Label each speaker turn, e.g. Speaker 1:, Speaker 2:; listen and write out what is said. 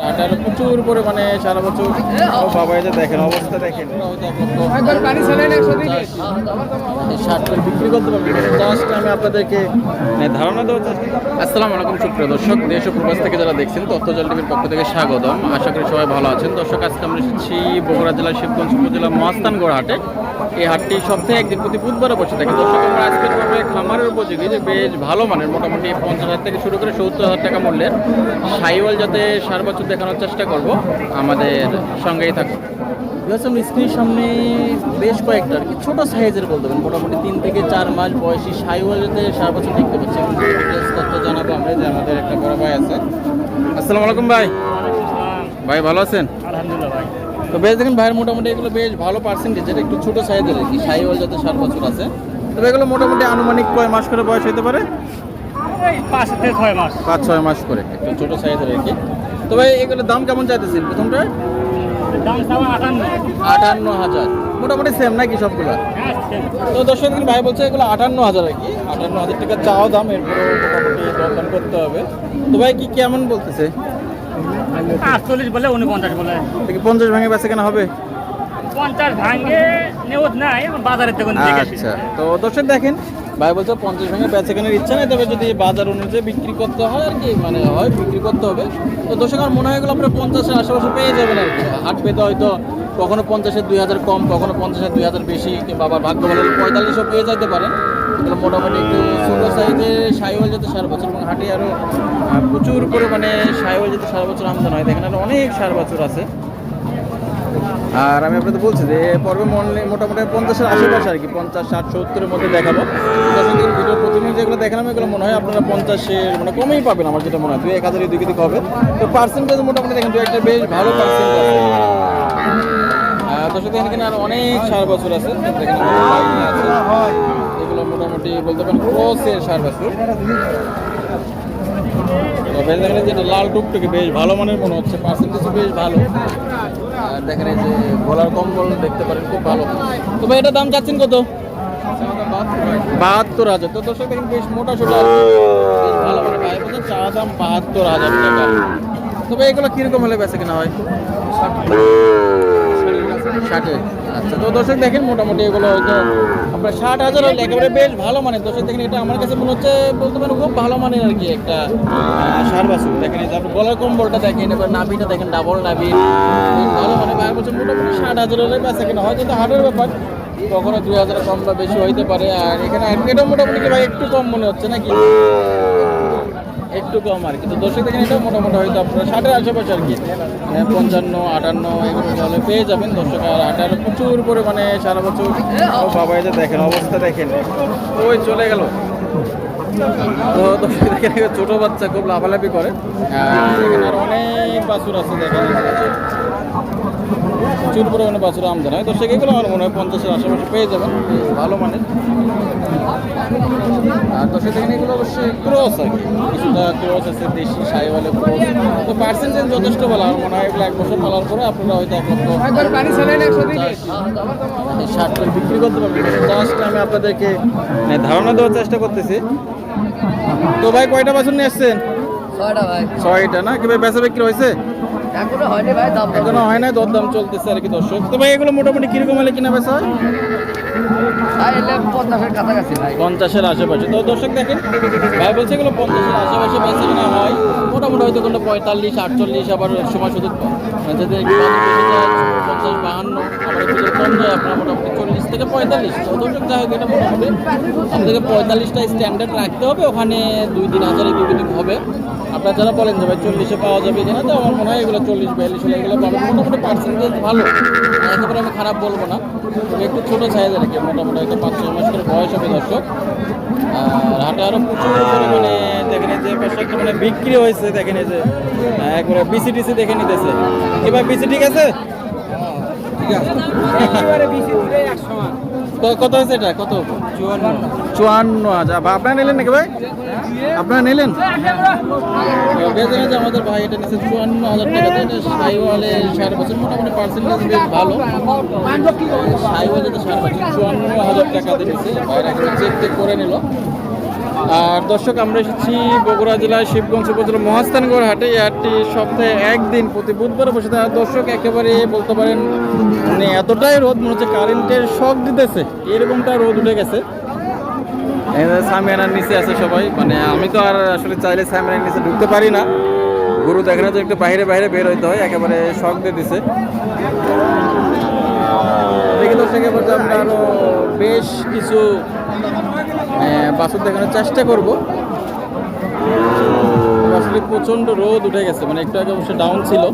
Speaker 1: প্রচুর পরিমাণে সারা বছর ও বাবা এই যে দেখেন অবস্থা দেখেন। ষাট বিক্রি করতে পারবেন। জাস্ট আমি আপনাদেরকে মানে ধারণা দেওয়ার চেষ্টা আসসালামু আলাইকুম সুপ্রিয় দর্শক। দেশ ও প্রবাস থেকে যারা দেখছেন তথ্যজল টিভির পক্ষ থেকে স্বাগতম। আশা করি সবাই ভালো আছেন। দর্শক আজকে আমরা এসেছি বগুড়া জেলার শিবগঞ্জ উপজেলার মহাস্থানগড় হাটে। এই হাটটি সপ্তাহে একদিন প্রতি বুধবারে বসে থাকে দর্শক আমরা আজকের পর্বে খামারের উপযোগী যে বেশ ভালো মানের মোটামুটি পঞ্চাশ হাজার থেকে শুরু করে সত্তর হাজার টাকা মূল্যের সাইওয়াল যাতে সার বছর দেখানোর চেষ্টা করব। আমাদের সঙ্গেই থাকুন। স্ক্রিনের সামনে বেশ কয়েকটা আর কি ছোটো সাইজের বলতে পারেন। মোটামুটি তিন থেকে চার মাস বয়সী সাইওয়াল যাতে সার বছর দেখতে পাচ্ছি। এবং তথ্য জানাব আমরা যে আমাদের একটা বড় ভাই আছে। আসসালামু আলাইকুম ভাই। ভাই ভালো আছেন?
Speaker 2: আলহামদুলিল্লাহ ভাই।
Speaker 1: তো বেশ দেখেন ভাইয়ের মোটামুটি এগুলো বেশ ভালো পার্সেন্টেজ এটা একটু ছোটো সাইজের আর কি সাইওয়াল যাতে সাত বছর আছে। তবে এগুলো মোটামুটি আনুমানিক কয় মাস করে বয়স হতে পারে?
Speaker 2: পাঁচ ছয় মাস।
Speaker 1: পাঁচ ছয় মাস করে একটু ছোটো সাইজের আর কি। তবে এগুলোর দাম কেমন চাইতেছেন? প্রথমটা
Speaker 2: দাম আটান্ন
Speaker 1: হাজার। মোটামুটি সেম নাকি সবগুলো? তো দর্শক ভাই বলছে এগুলো আটান্ন হাজার আর কি। আটান্ন হাজার টাকা চাওয়া দাম এরপরে মোটামুটি দরদাম করতে হবে। তো ভাই কি কেমন বলতেছে?
Speaker 2: আটচল্লিশ বলে উনপঞ্চাশ বলে।
Speaker 1: পঞ্চাশ ভেঙে বেচে কেনা হবে?
Speaker 2: পঞ্চাশ ভাঙ্গে নেওত নাই বাজারের
Speaker 1: আচ্ছা তো দর্শক দেখেন ভাই বলছে পঞ্চাশ ভেঙে বেচে কেনার ইচ্ছা নেই তবে যদি বাজার অনুযায়ী বিক্রি করতে হয় আর কি মানে হয়, বিক্রি করতে হবে। তো দর্শক, আমার মনে হয় এগুলো আপনার পঞ্চাশের আশেপাশে পেয়ে যাবেন আর কি। হাট পেতে হয়তো কখনো পঞ্চাশের দুই হাজার কম, কখনো পঞ্চাশের দুই হাজার বেশি, কিংবা আবার ভাগ্য হলে পঁয়তাল্লিশও পেয়ে যেতে পারেন। এগুলো মোটামুটি একটু ছোটো সাইজের সাইওয়াল যাতে সারা বছর, এবং হাটে আরও প্রচুর পরিমাণে সাইওয়াল যাতে সারা বছর আমদানি হয়। দেখেন আরও অনেক সার বছর আছে। আর আমি আপনাদের বলছি যে পর্বে মনে মোটামুটি পঞ্চাশের আশেপাশে আর কি পঞ্চাশ ষাট সত্তরের মধ্যে দেখাবো। ভিডিও প্রতিদিন যেগুলো দেখালাম এগুলো মনে হয় আপনারা পঞ্চাশের মানে কমেই পাবেন আমার যেটা মনে হয়। দুই এক হাজার দুই দিকে হবে। তো পার্সেন্টেজ মোটামুটি দেখেন দু একটা বেশ ভালো পার্সেন্ট আছে। আহ, দর্শক এখানে আর অনেক সার বছর আছে। এগুলো মোটামুটি বলতে পারেন ক্রসের সার বছর। দেখেন যেটা লাল টুকটুকি বেশ ভালো মানের মনে হচ্ছে পার্সেন্টেজ বেশ ভালো। আর দেখেন এই যে গলার কম্বল দেখতে পারেন, খুব ভালো। তবে এটা দাম যাচ্ছেন কত? বাহাত্তর হাজার। তো দর্শক দেখেন, বেশ মোটা সোটা। ভালো মানে ভাই বলছে চা দাম বাহাত্তর হাজার টাকা। তবে এগুলো কীরকম হলে বেঁচে কেনা হয়? ষাটে। আচ্ছা তো দর্শক দেখেন মোটামুটি এগুলো হয়তো আপনার ষাট হাজার হলে একেবারে বেশ ভালো মানে দর্শক দেখেন এটা আমার কাছে মনে হচ্ছে বলতে পারেন খুব ভালো মানে আর কি একটা সার বাছুর। দেখেন আপনি গলার কম্বলটা দেখেন এবার নাভিটা দেখেন ডাবল নাভি। ভালো মানে ভাই বলছে মোটামুটি ষাট হাজার হলে বেঁচে কিনা। হয়তো তো হাটের ব্যাপার কখনো দুই হাজার কম বা বেশি হইতে পারে। আর এখানে এটা মোটামুটি ভাই একটু কম মনে হচ্ছে নাকি? একটু কম আর কি। তো দর্শক দেখেন মোটামুটি হয়তো আপনারা ষাটের আশেপাশে আর কি। মানে পঞ্চান্ন, আটান্ন এগুলো তাহলে পেয়ে যাবেন দর্শক। আর আটার প্রচুর পরিমাণে সারা বছর বাবা যে দেখেন, অবস্থা দেখেন। ওই চলে গেল। তো এখানে ছোট বাচ্চা খুব লাফালাফি করে। আর অনেক বাছুর আছে দেখেন। প্রচুর পরিমাণে বাছুর আমদানি হয়। দর্শক এগুলো আমার মনে হয় পঞ্চাশের আশেপাশে পেয়ে যাবেন। ভালো মানের। আর তো দেখেন এগুলো অবশ্যই ক্রস আর কি। কিছুটা ক্রস আছে দেশি সাইওয়ালে ক্রস তো পার্সেন্টেজ যথেষ্ট ভালো আমার মনে হয় এগুলো এক বছর পালার পরে আপনারা হয়তো এক লক্ষ ষাট বিক্রি করতে পারবেন। জাস্ট আমি আপনাদেরকে মানে ধারণা দেওয়ার চেষ্টা করতেছি। তো ভাই কয়টা বাছুর নিয়ে এসছেন
Speaker 3: ছয়টা ভাই।
Speaker 1: ছয়টা না? কি ভাই বেচা বিক্রি হয়েছে?
Speaker 3: এখনও হয়নি ভাই দাম
Speaker 1: এখনও হয় না দরদাম চলতেছে আর কি দর্শক। তো ভাই এগুলো মোটামুটি কীরকম হলে কিনা বেচা হয়?
Speaker 3: পঞ্চাশের কাছাকাছি ভাই।
Speaker 1: পঞ্চাশের আশেপাশে। তো দর্শক দেখেন ভাই বলছে এগুলো পঞ্চাশের আশেপাশে বেঁচে কিনা হয়। মোটামুটি হয়তো কোনো পঁয়তাল্লিশ আটচল্লিশ আবার এক সময় শুধু বেশি যায়, পঞ্চাশ বাহান্ন কম যায় আপনার মোটামুটি চল্লিশ থেকে পঁয়তাল্লিশ। তো দর্শক যাই হোক এটা মোটামুটি আপনাদেরকে পঁয়তাল্লিশটা স্ট্যান্ডার্ড রাখতে হবে। ওখানে দুই তিন হাজারে দুই দিন হবে। আপনারা যারা বলেন যে ভাই চল্লিশে পাওয়া যাবে কিনা তো আমার মনে হয় এগুলো চল্লিশ বিয়াল্লিশ হলে এগুলো পাবেন। মোটামুটি পার্সেন্টেজ ভালো। একেবারে আমি খারাপ বলব না। একটু ছোটো সাইজ আর কি মোটামুটি হয়তো পাঁচ ছয় মাস করে বয়স হবে দর্শক। আর হাটে আরও প্রচুর পরিমাণে দেখেন যে একটা মানে বিক্রি হয়েছে দেখেন যে একবারে বিসি টিসি দেখে নিতেছে। এবার বিসি ঠিক আছে? ঠিক আছে। কত হয়েছে এটা? কত? চুয়ান্ন হাজার। আপনারা নিলেন নাকি ভাই? আপনারা নিলেন? যে আমাদের ভাই এটা নিচ্ছে চুয়ান্ন হাজার টাকা। সাইওয়ালে সাড়ে বছর মোটামুটি পার্সেন্টেজ বেশ ভালো। সাইওয়ালে তো সাড়ে বছর চুয়ান্ন হাজার টাকা দিয়েছে ভাইরা চেক টেক করে নিল। আর দর্শক, আমরা এসেছি বগুড়া জেলার শিবগঞ্জ উপজেলা মহাস্থানগড় হাটে। এই সপ্তাহে একদিন প্রতি বুধবার বসে থাকে। আর দর্শক, একেবারে বলতে পারেন মানে এতটাই রোদ, মনে হচ্ছে কারেন্টের শক দিতেছে। এরকমটা রোদ উঠে গেছে। সামিয়ানার নিচে আছে সবাই। মানে আমি তো আর আসলে চাইলে সামিয়ানার নিচে ঢুকতে পারি না। গরু দেখানোর জন্য একটু বাইরে বাইরে বের হইতে হয়। একেবারে শখ দিয়ে দিছে। দেখি দর্শক, এবার যে আমরা বেশ কিছু বাছুর দেখানোর চেষ্টা করব। আসলে প্রচণ্ড রোদ উঠে গেছে মানে একটু আগে অবশ্য ডাউন ছিল।